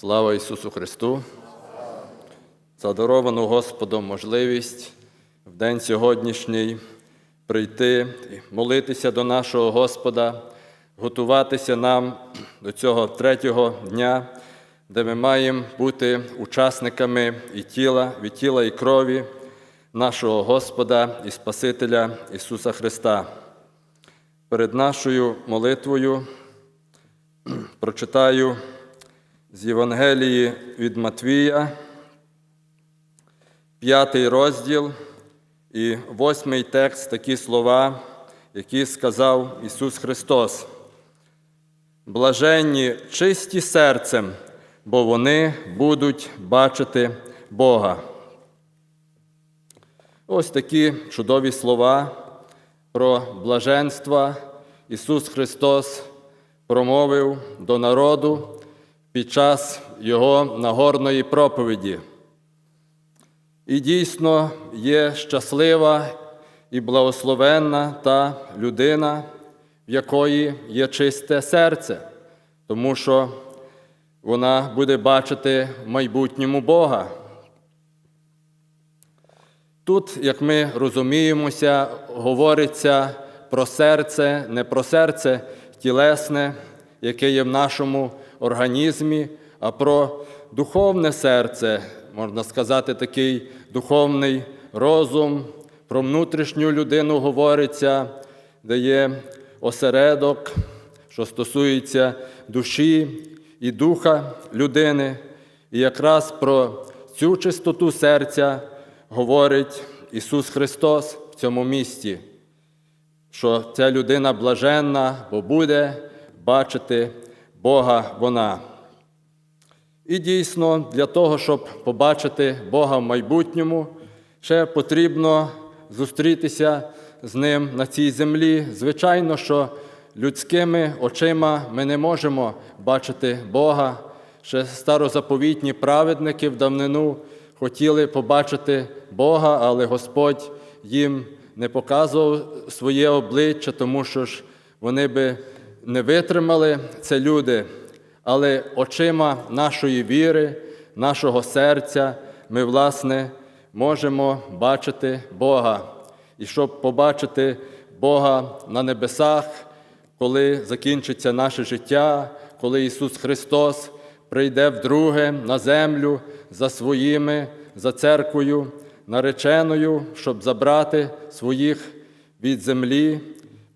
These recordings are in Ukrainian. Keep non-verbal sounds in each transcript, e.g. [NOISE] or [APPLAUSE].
Слава Ісусу Христу! За даровану Господом можливість в день сьогоднішній прийти молитися до нашого Господа, готуватися нам до цього третього дня, де ми маємо бути учасниками і тіла, від тіла і крові нашого Господа і Спасителя Ісуса Христа. Перед нашою молитвою [CLEARS THROAT] прочитаю з Євангелії від Матвія, п'ятий розділ і восьмий текст такі слова, які сказав Ісус Христос. Блаженні чисті серцем, бо вони будуть бачити Бога. Ось такі чудові слова про блаженство Ісус Христос промовив до народу під час Його нагорної проповіді. І дійсно є щаслива і благословенна та людина, в якої є чисте серце, тому що вона буде бачити в майбутньому Бога. Тут, як ми розуміємося, говориться про серце, не про серце тілесне, яке є в нашому організмі, а про духовне серце, можна сказати, такий духовний розум, про внутрішню людину говориться, де є осередок, що стосується душі і духа людини. І якраз про цю чистоту серця говорить Ісус Христос в цьому місті, що ця людина блаженна, бо буде бачити Бога вона. І дійсно, для того, щоб побачити Бога в майбутньому, ще потрібно зустрітися з Ним на цій землі. Звичайно, що людськими очима ми не можемо бачити Бога. Ще старозаповітні праведники в давнину хотіли побачити Бога, але Господь їм не показував своє обличчя, тому що ж вони би не витримали це люди, але очима нашої віри, нашого серця ми, власне, можемо бачити Бога. І щоб побачити Бога на небесах, коли закінчиться наше життя, коли Ісус Христос прийде вдруге на землю за своїми, за церквою, нареченою, щоб забрати своїх від землі,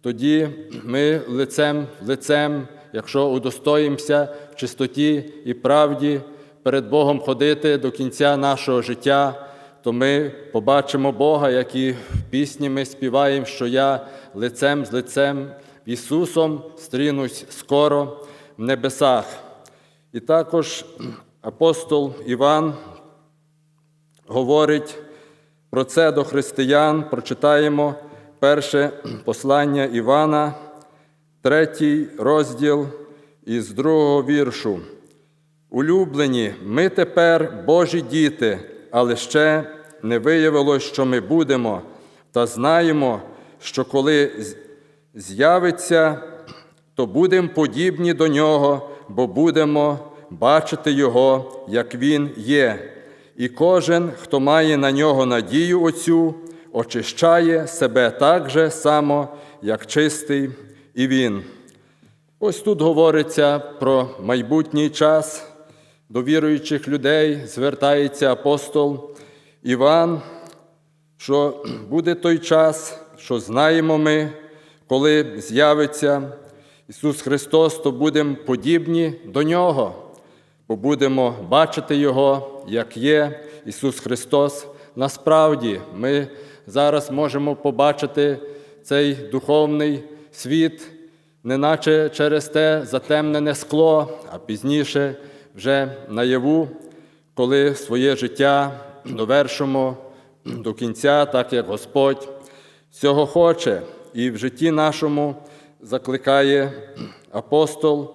тоді ми лицем лицем, якщо удостоїмося в чистоті і правді перед Богом ходити до кінця нашого життя, то ми побачимо Бога, як і в пісні ми співаємо, що я лицем з лицем Ісусом стрінусь скоро в небесах. І також апостол Іван говорить про це до християн. Прочитаємо перше послання Івана, третій розділ із другого віршу. Улюблені, ми тепер Божі діти, але ще не виявилось, що ми будемо, та знаємо, що коли з'явиться, то будемо подібні до нього, бо будемо бачити Його, як Він є. І кожен, хто має на нього надію оцю, очищає себе так же само, як чистий і Він. Ось тут говориться про майбутній час. До віруючих людей звертається апостол Іван, що буде той час, що знаємо ми, коли з'явиться Ісус Христос, то будемо подібні до Нього, бо будемо бачити Його, як є Ісус Христос. Насправді, ми зараз можемо побачити цей духовний світ, неначе через те затемнене скло, а пізніше вже наяву, коли своє життя довершимо до кінця, так як Господь цього хоче. І в житті нашому закликає апостол,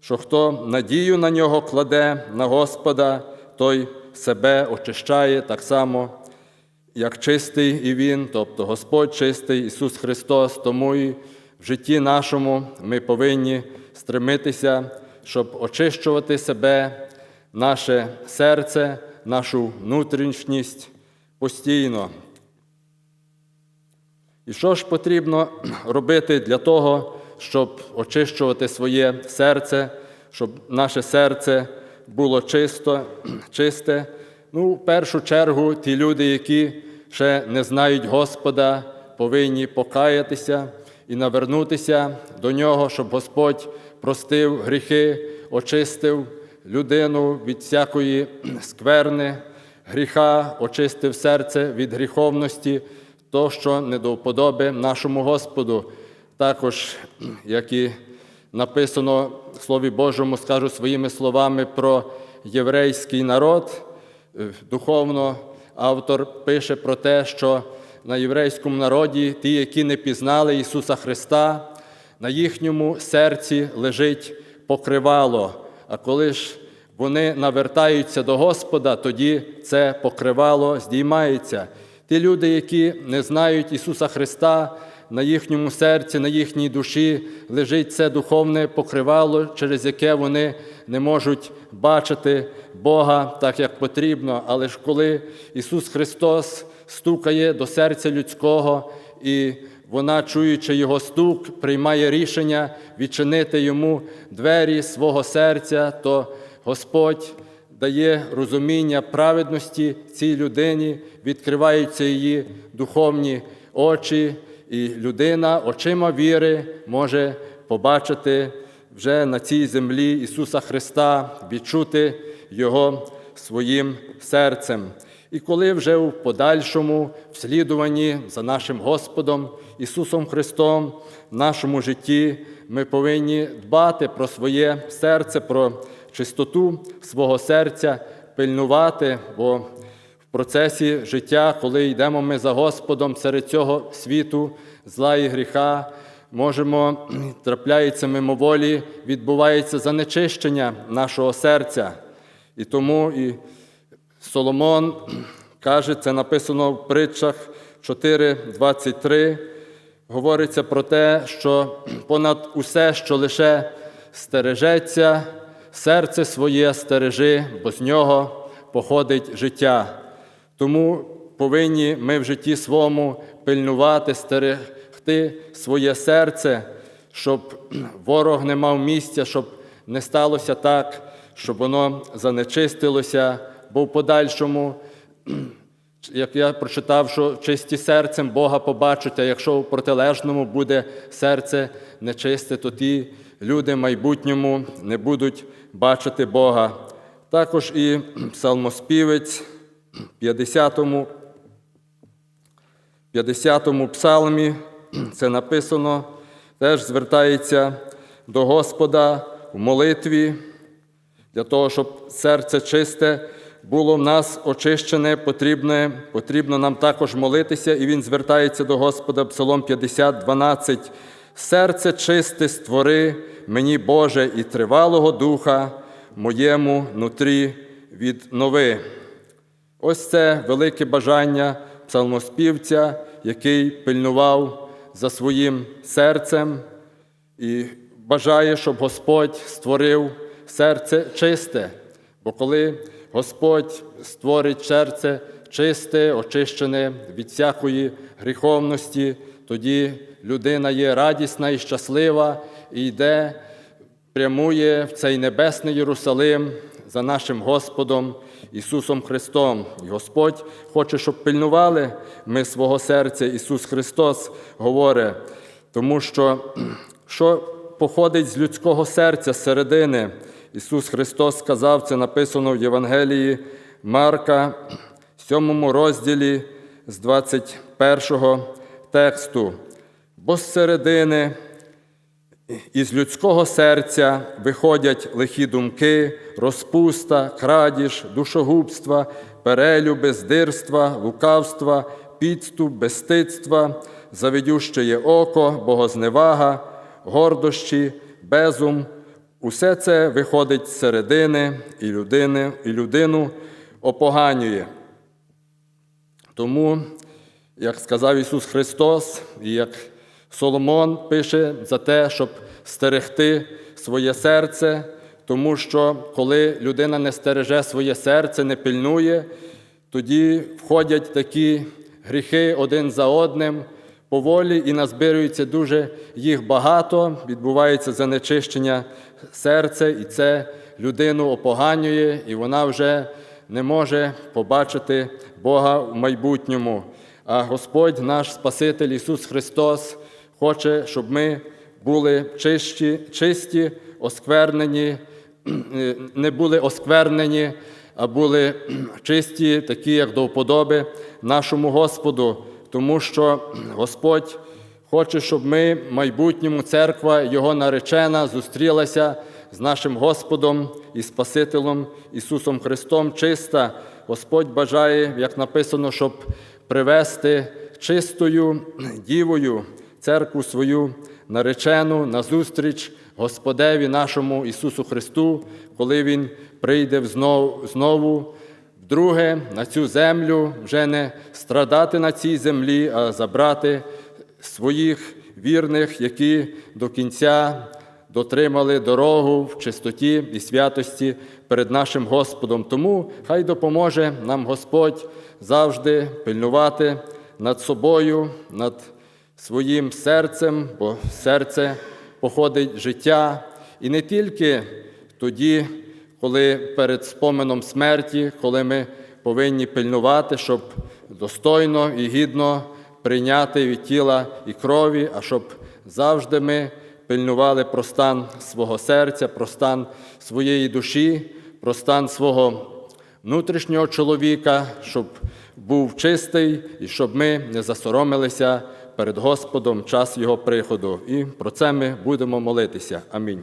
що хто надію на нього кладе на Господа, той себе очищає так само, як чистий і Він, тобто Господь чистий, Ісус Христос, тому і в житті нашому ми повинні стремитися, щоб очищувати себе наше серце, нашу внутрішність постійно. І що ж потрібно [CLEARS THROAT] робити для того, щоб очищувати своє серце, щоб наше серце було чисто, чисте? Ну, в першу чергу, ті люди, які ще не знають Господа, повинні покаятися і навернутися до Нього, щоб Господь простив гріхи, очистив людину від всякої [CLEARS THROAT] скверни, гріха, очистив серце від гріховності, то, що не до вподоби нашому Господу. Також, [CLEARS THROAT] як і написано в Слові Божому, скажу своїми словами про єврейський народ. Е, Духовно автор пише про те, що на єврейському народі ті, які не пізнали Ісуса Христа, на їхньому серці лежить покривало. А коли ж вони навертаються до Господа, тоді це покривало здіймається. Ті люди, які не знають Ісуса Христа, на їхньому серці, на їхній душі лежить це духовне покривало, через яке вони не можуть бачити Бога так, як потрібно. Але ж коли Ісус Христос стукає до серця людського, і вона, чуючи Його стук, приймає рішення відчинити йому двері свого серця, то Господь дає розуміння праведності цій людині, відкриваються її духовні очі, і людина очима віри може побачити вже на цій землі Ісуса Христа, відчути Його своїм серцем. І коли вже у подальшому вслідуванні за нашим Господом Ісусом Христом в нашому житті ми повинні дбати про своє серце, про чистоту свого серця, пильнувати, бо в процесі життя, коли йдемо ми за Господом серед цього світу, зла і гріха, можемо, [CLEARS THROAT] трапляється мимоволі, відбувається занечищення нашого серця. І тому і Соломон [CLEARS THROAT] каже, це написано в притчах 4.23, говориться про те, що [CLEARS THROAT] понад усе, що лише стережеться, серце своє стережи, бо з нього походить життя. Тому повинні ми в житті своєму пильнувати, стерегти своє серце, щоб ворог не мав місця, щоб не сталося так, щоб воно занечистилося, бо в подальшому, [CLEARS THROAT] як я прочитав, що чисті серцем Бога побачать, а якщо в протилежному буде серце нечисте, то ті люди в майбутньому не будуть бачити Бога. Також і [CLEARS THROAT] псалмоспівець 50-му 50-му псалмі це написано, теж звертається до Господа в молитві, для того, щоб серце чисте було в нас очищене, потрібне, потрібно нам також молитися, і він звертається до Господа, Псалом 50, 12. Серце чисте створи мені, Боже, і тривалого духа моєму нутрі віднови. Ось це велике бажання псалмоспівця, який пильнував за своїм серцем і бажає, щоб Господь створив серце чисте. Бо коли Господь створить серце чисте, очищене від всякої гріховності, тоді людина є радісна і щаслива і йде, прямує в цей небесний Єрусалим за нашим Господом Ісусом Христом. І Господь хоче, щоб пильнували ми свого серця. Ісус Христос говорить, тому що [CLEARS THROAT] що походить з людського серця середини. Ісус Христос сказав, це написано в Євангелії Марка, [CLEARS THROAT] 7 розділі з 21 тексту. Бо з середини із людського серця виходять лихі думки, розпуста, крадіж, душогубства, перелюби, здирства, лукавства, підступ, безстидства, завидющеє око, богозневага, гордощі, безум. Усе це виходить з середини і, людини, і людину опоганює. Тому, як сказав Ісус Христос, і як Соломон пише за те, щоб стерегти своє серце, тому що коли людина не стереже своє серце, не пильнує, тоді входять такі гріхи один за одним поволі і назбирюється дуже їх багато, відбувається занечищення серця, і це людину опоганює, і вона вже не може побачити Бога в майбутньому. А Господь, наш Спаситель Ісус Христос, хоче, щоб ми були чисті, чисті, осквернені, не були осквернені, а були чисті, такі, як до вподоби нашому Господу, тому що Господь хоче, щоб ми в майбутньому церква, Його наречена, зустрілася з нашим Господом і Спасителем Ісусом Христом чиста. Господь бажає, як написано, щоб привести чистою дівою церкву свою наречену на зустріч Господеві нашому Ісусу Христу, коли Він прийде знову, вдруге на цю землю, вже не страдати на цій землі, а забрати своїх вірних, які до кінця дотримали дорогу в чистоті і святості перед нашим Господом. Тому хай допоможе нам Господь завжди пильнувати над собою, над своїм серцем, бо серце походить життя. І не тільки тоді, коли перед споменом смерті, коли ми повинні пильнувати, щоб достойно і гідно прийняти від тіла і крові, а щоб завжди ми пильнували про стан свого серця, про стан своєї душі, про стан свого внутрішнього чоловіка, щоб був чистий і щоб ми не засоромилися перед Господом час Його приходу. І про це ми будемо молитися. Амінь.